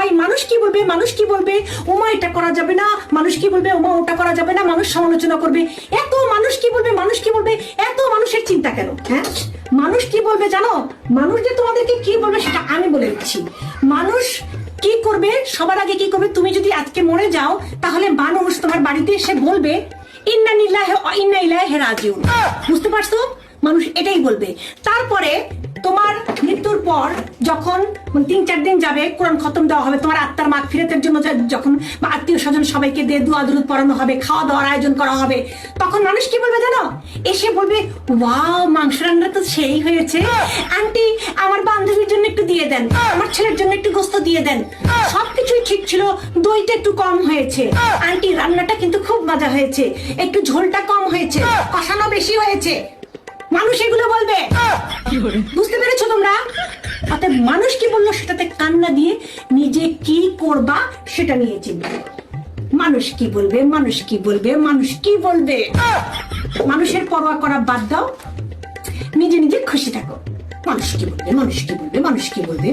ভাই, মানুষ কি বলবে? মানুষ কি বলবে? ওমা, এটা করা যাবে না। মানুষ কি বলবে? ওমা, ওটা করা যাবে না। মানুষ সমালোচনা করবে। এত মানুষ কি বলবে? মানুষ কি বলবে? এত মানুষের চিন্তা কেন? হ্যাঁ? মানুষ কি বলবে জানো? মানুষ যে তোমাদেরকে কি বলবে সেটা আমি বলে দিচ্ছি। মানুষ কি করবে? সবার আগে কি করবে? তুমি যদি আজকে মরে যাও, তাহলে মানুষ তোমার বাড়িতে এসে বলবে ইন্না নিল্লাহে ইন্না ইলাইহি রাজিউন। বুঝতে পারছ? মানুষ এটাই বলবে। তারপরে তোমার মৃত্যুর পর যখন তিন চার দিন যাবে, কোরআন খতম দেওয়া হবে, তোমার আত্মার মাগ ফিরতের জন্য যখন আত্মীয় স্বজন সবাইকে দিয়ে দোয়া, দুরুদ পড়ানো হবে, খাওয়া দাওয়ার আয়োজন করা হবে, তখন মানুষ কি বলবে জানো? এসে বলবে, ওয়াও, মাংস রান্না তো সেই হয়েছে। আন্টি, আমার বান্ধবীর জন্য একটু দিয়ে দেন, আমার ছেলের জন্য একটু গোস্ত দিয়ে দেন। সবকিছুই ঠিক ছিল, দইটা একটু কম হয়েছে। আন্টি, রান্নাটা কিন্তু খুব মজা হয়েছে, একটু ঝোলটা কম হয়েছে, কষানো বেশি হয়েছে। মানুষ এগুলো বলবে। বুঝতে পেরেছ তোমরা? অতএব মানুষ কি বলল সেটাতে কান্না দিয়ে নিজে কি করবা সেটা নিয়ে করো। মানুষ কি বলবে, মানুষ কি বলবে, মানুষ কি বলবে? মানুষের পরোয়া করা বাদ দাও। নিজে নিজে খুশি থাকো। মানুষ কি বলবে, মানুষ কি বলবে, মানুষ কি বলবে?